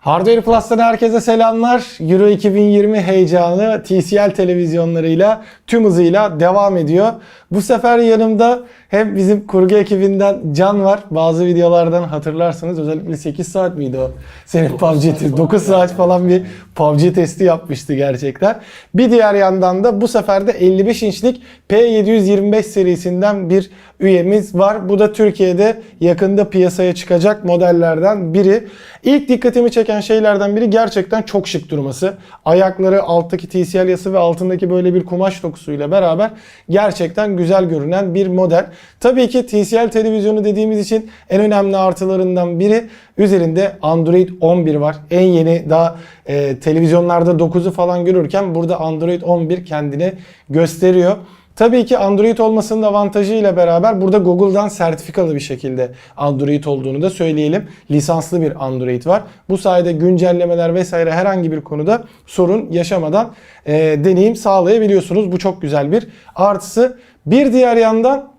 Hardware Plus'tan herkese selamlar. Euro 2020 heyecanı TCL televizyonlarıyla tüm hızıyla devam ediyor. Bu sefer yanımda hem bizim kurgu ekibinden Can var. Bazı videolardan hatırlarsınız. Özellikle 8 saat miydi o? Senin PUBG testi. 9 saat falan bir PUBG testi yapmıştı gerçekten. Bir diğer yandan da bu sefer de 55 inçlik P725 serisinden bir üyemiz var. Bu da Türkiye'de yakında piyasaya çıkacak modellerden biri. İlk dikkatimi çeken şeylerden biri gerçekten çok şık durması. Ayakları alttaki TCL yası ve altındaki böyle bir kumaş dokusuyla beraber gerçekten güzel görünen bir model. Tabii ki TCL televizyonu dediğimiz için en önemli artılarından biri üzerinde Android 11 var. En yeni daha e, televizyonlarda 9'u falan görürken burada Android 11 kendini gösteriyor. Tabii ki Android olmasının avantajıyla beraber burada Google'dan sertifikalı bir şekilde Android olduğunu da söyleyelim. Lisanslı bir Android var. Bu sayede güncellemeler vesaire herhangi bir konuda sorun yaşamadan e, deneyim sağlayabiliyorsunuz. Bu çok güzel bir artısı. Bir diğer yandan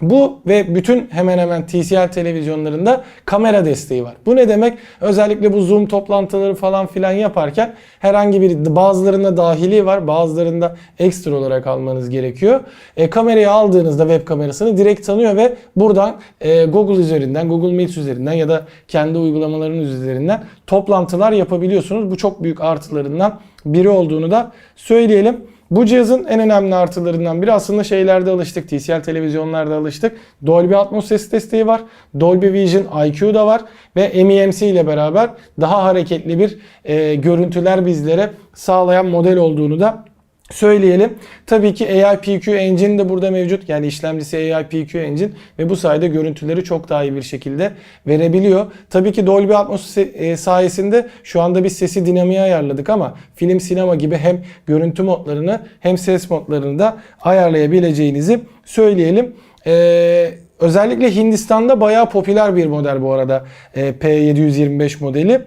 bu ve bütün hemen hemen TCL televizyonlarında kamera desteği var. Bu ne demek? Özellikle bu Zoom toplantıları falan filan yaparken herhangi bir bazılarında dahili var, bazılarında ekstra olarak almanız gerekiyor. E, kamerayı aldığınızda web kamerasını direkt tanıyor ve buradan e, Google üzerinden, Google Meet üzerinden ya da kendi uygulamalarınız üzerinden toplantılar yapabiliyorsunuz. Bu çok büyük artılarından biri olduğunu da söyleyelim. Bu cihazın en önemli artılarından biri aslında şeylerde alıştık. TCL televizyonlarda alıştık. Dolby Atmos ses desteği var. Dolby Vision IQ da var. Ve MEMC ile beraber daha hareketli bir e, görüntüler bizlere sağlayan model olduğunu da söyleyelim. Tabii ki AIPQ engine de burada mevcut. Yani işlemcisi AIPQ engine ve bu sayede görüntüleri çok daha iyi bir şekilde verebiliyor. Tabii ki Dolby Atmos e, sayesinde şu anda biz sesi dinamiğe ayarladık ama film sinema gibi hem görüntü modlarını hem ses modlarını da ayarlayabileceğinizi söyleyelim. Ee, özellikle Hindistan'da bayağı popüler bir model bu arada e, P725 modeli.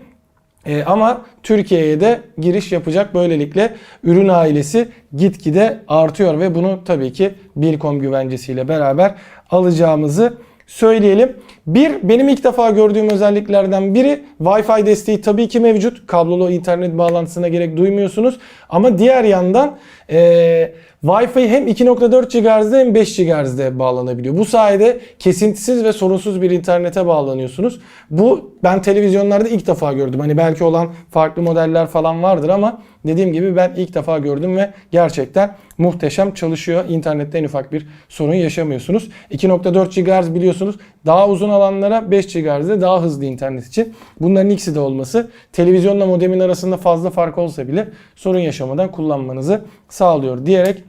E, ama Türkiye'ye de giriş yapacak. Böylelikle ürün ailesi gitgide artıyor ve bunu tabii ki Bilkom güvencesiyle beraber alacağımızı söyleyelim. Bir, benim ilk defa gördüğüm özelliklerden biri Wi-Fi desteği tabii ki mevcut. Kablolu internet bağlantısına gerek duymuyorsunuz. Ama diğer yandan e, Wi-Fi hem 2.4 GHz'de hem 5 GHz'de bağlanabiliyor. Bu sayede kesintisiz ve sorunsuz bir internete bağlanıyorsunuz. Bu ben televizyonlarda ilk defa gördüm. Hani belki olan farklı modeller falan vardır ama dediğim gibi ben ilk defa gördüm ve gerçekten muhteşem çalışıyor. İnternette en ufak bir sorun yaşamıyorsunuz. 2.4 GHz biliyorsunuz daha uzun alanlara 5 GHz'de daha hızlı internet için. Bunların ikisi de olması televizyonla modemin arasında fazla fark olsa bile sorun yaşamadan kullanmanızı sağlıyor diyerek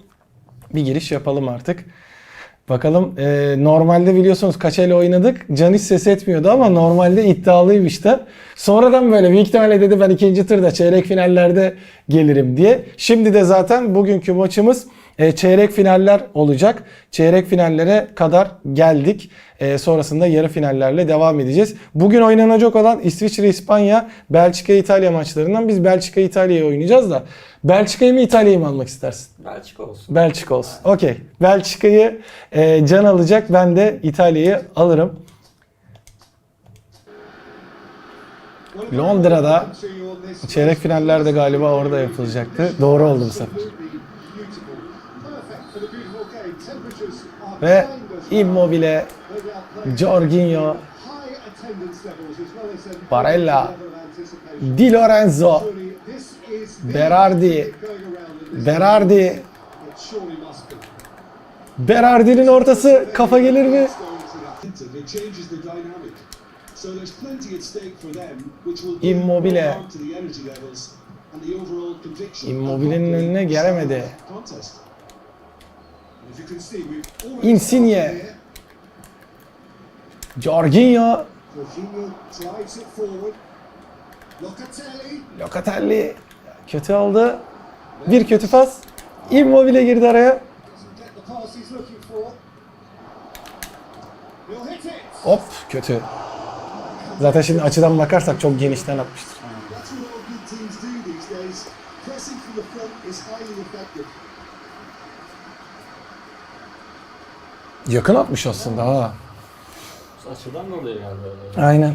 bir giriş yapalım artık. Bakalım e, normalde biliyorsunuz kaç el oynadık. Can hiç ses etmiyordu ama normalde iddialıymış da. Sonradan böyle büyük ihtimalle dedi ben ikinci turda çeyrek finallerde gelirim diye. Şimdi de zaten bugünkü maçımız e, çeyrek finaller olacak. Çeyrek finallere kadar geldik. E, sonrasında yarı finallerle devam edeceğiz. Bugün oynanacak olan İsviçre, İspanya, Belçika, İtalya maçlarından biz Belçika, İtalya'yı oynayacağız da. Belçika'yı mı İtalya'yı mı almak istersin? Belçika olsun. Belçika olsun. Okey. Belçika'yı e, Can alacak. Ben de İtalya'yı alırım. Londra'da çeyrek finallerde galiba orada yapılacaktı. Doğru oldu bu sefer. Ve Immobile, Jorginho, Barella, Di Lorenzo, Berardi, Berardi, Berardi'nin ortası kafa gelir mi? Immobile. Immobile'nin önüne gelemedi. Insigne. Jorginho, Locatelli kötü oldu. Bir kötü pas. Immobile girdi araya. Hop kötü. Zaten şimdi açıdan bakarsak çok genişten atmıştır. Yakın atmış aslında ha. Açıdan dolayı galiba öyle. Aynen.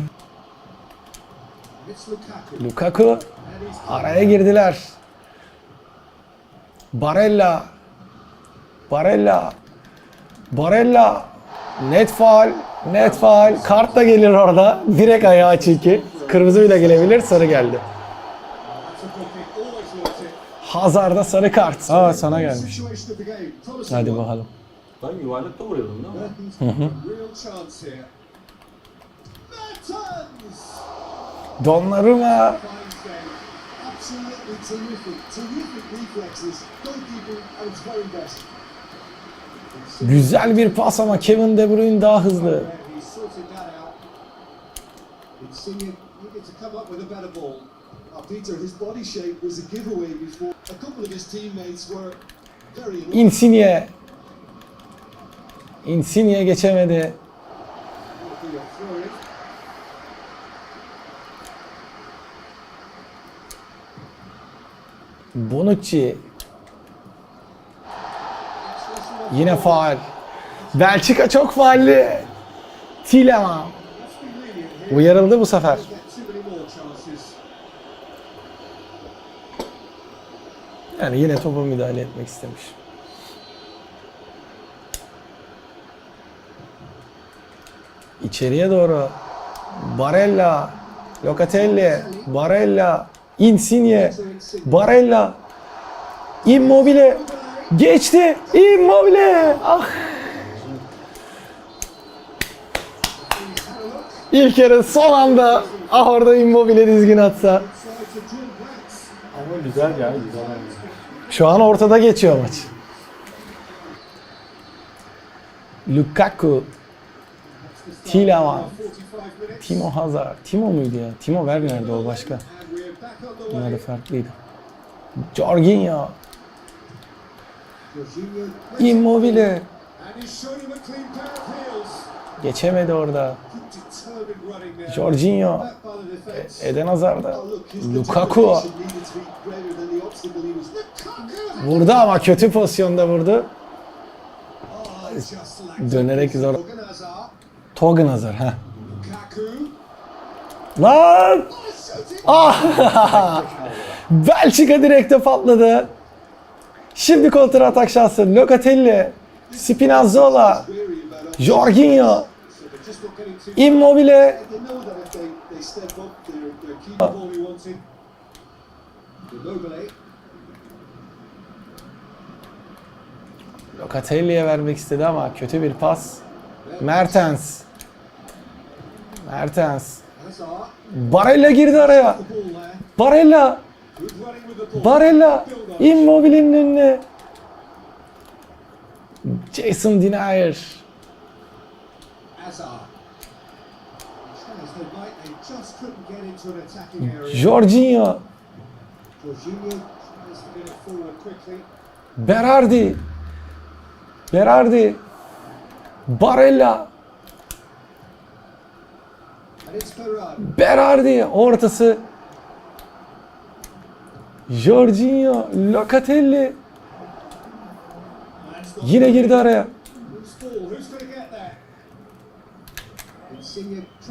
Lukaku. Araya girdiler. Barella. Barella. Barella. Net faal. Net faal. Kart da gelir orada. Direkt ayağı çünkü. Kırmızı bile gelebilir. Sarı geldi. Hazarda sarı kart. Aa sana gelmiş. Hadi bakalım. Ben yuvarlakta vuruyordum değil mi? Donnarumma. Absolutely terrific. Terrific reflexes. Goalkeeper at its very best. Güzel bir pas ama Kevin De Bruyne daha hızlı. Out. Insigne Insigne. Geçemedi. Bonucci. Yine faal. Belçika çok faalli. Tilema. Uyarıldı bu sefer. Yani yine topa müdahale etmek istemiş. İçeriye doğru. Barella. Locatelli. Barella. Insigne. Barella. Immobile. Geçti. Immobile. Ah. İlk yarı son anda ah orada Immobile dizgin atsa. Ama güzel yani güzel. Şu an ortada geçiyor maç. Lukaku, Tilema, 45 minutes. Timo Hazard. Timo muydu ya? Timo Werner'di o başka. Bunlar da farklıydı. Jorginho, Immobile. Geçemedi orada. Jorginho, defense. Eden Hazard'da. Lukaku. Vurdu ama kötü pozisyonda vurdu. Dönerek zor. Morgan Hazard. Togen Hazard. ha. Lukaku. Lan! Ah! Belçika direkte patladı. Şimdi kontra atak şansı. Locatelli, Spinazzola. Jorginho. Immobile. Locatelli'ye vermek istedi ama kötü bir pas. Mertens. Mertens. Barella girdi araya. Barella. Barella. Immobile'nin önüne. Jason Denier. Hazard. Try as they Berardi ortası. Jorginho, Locatelli yine girdi araya.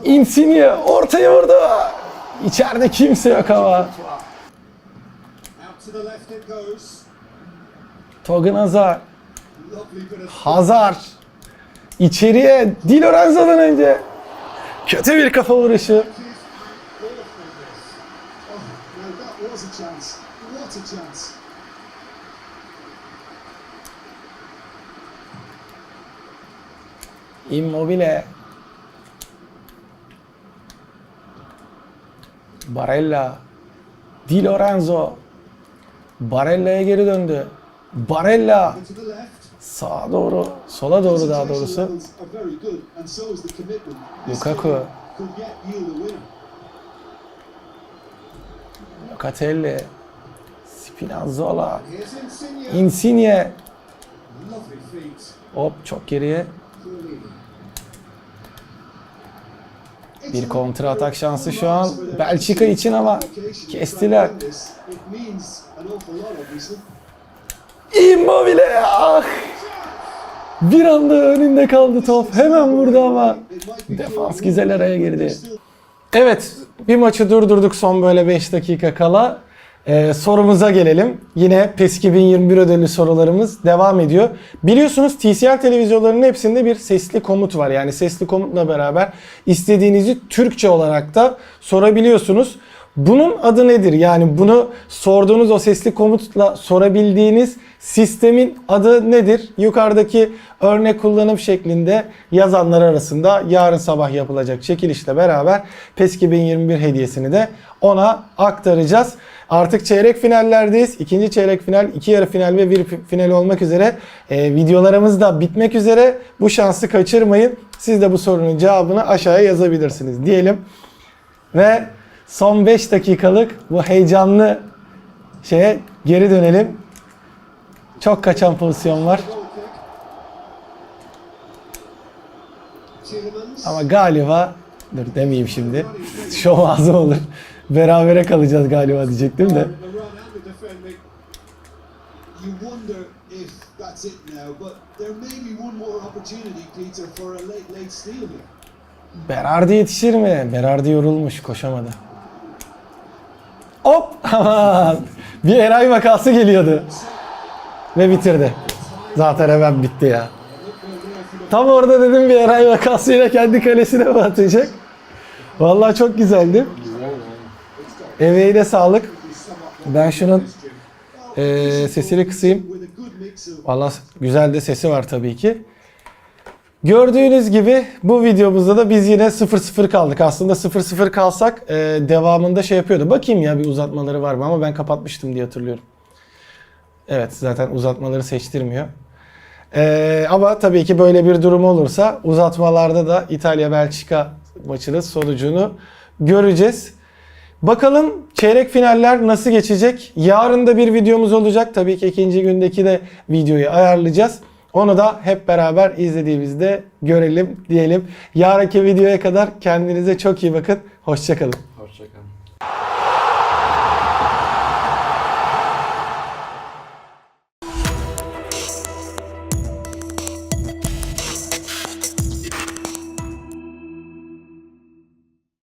Insigne ortaya vurdu. İçeride kimse yok ama. out to the left it goes. Togen Hazard. Lovely bit of Hazard. İçeriye Di Lorenzo'dan önce. Kötü bir kafa vuruşu. Immobile. Barella. Di Lorenzo. Barella'ya geri döndü. Barella. Sağa doğru, sola doğru daha doğrusu. Lukaku. Locatelli. Spinazzola. Insigne. Hop çok geriye. Bir kontra atak şansı şu an Belçika için ama kestiler. Immobile ah! Bir anda önünde kaldı top. Hemen vurdu ama defans güzel araya girdi. Evet, bir maçı durdurduk son böyle 5 dakika kala. Ee, sorumuza gelelim. Yine PES 2021 ödüllü sorularımız devam ediyor. Biliyorsunuz TCL televizyonlarının hepsinde bir sesli komut var. Yani sesli komutla beraber istediğinizi Türkçe olarak da sorabiliyorsunuz. Bunun adı nedir? Yani bunu sorduğunuz o sesli komutla sorabildiğiniz sistemin adı nedir? Yukarıdaki örnek kullanım şeklinde yazanlar arasında yarın sabah yapılacak çekilişle beraber PES 2021 hediyesini de ona aktaracağız. Artık çeyrek finallerdeyiz. İkinci çeyrek final, iki yarı final ve bir final olmak üzere. Ee, videolarımız da bitmek üzere. Bu şansı kaçırmayın. Siz de bu sorunun cevabını aşağıya yazabilirsiniz diyelim. Ve son 5 dakikalık bu heyecanlı şeye geri dönelim. Çok kaçan pozisyon var. Ama galiba dur demeyeyim şimdi. Şov ağzı olur. Berabere kalacağız galiba diyecektim de. Berardi yetişir mi? Berardi yorulmuş koşamadı. Hop! Aman! bir Eray vakası geliyordu. Ve bitirdi. Zaten hemen bitti ya. Tam orada dedim bir Eray vakasıyla kendi kalesine mi atacak? Vallahi çok güzeldi. Emeğine sağlık. Ben şunun eee, sesini kısayım. Valla güzel de sesi var tabii ki. Gördüğünüz gibi bu videomuzda da biz yine 0-0 kaldık. Aslında 0-0 kalsak e, devamında şey yapıyordu. Bakayım ya bir uzatmaları var mı ama ben kapatmıştım diye hatırlıyorum. Evet zaten uzatmaları seçtirmiyor. E, ama tabii ki böyle bir durum olursa uzatmalarda da İtalya-Belçika maçının sonucunu göreceğiz. Bakalım çeyrek finaller nasıl geçecek? Yarın da bir videomuz olacak. Tabii ki ikinci gündeki de videoyu ayarlayacağız. Onu da hep beraber izlediğimizde görelim diyelim. Yarınki videoya kadar kendinize çok iyi bakın. Hoşçakalın. Hoşçakalın.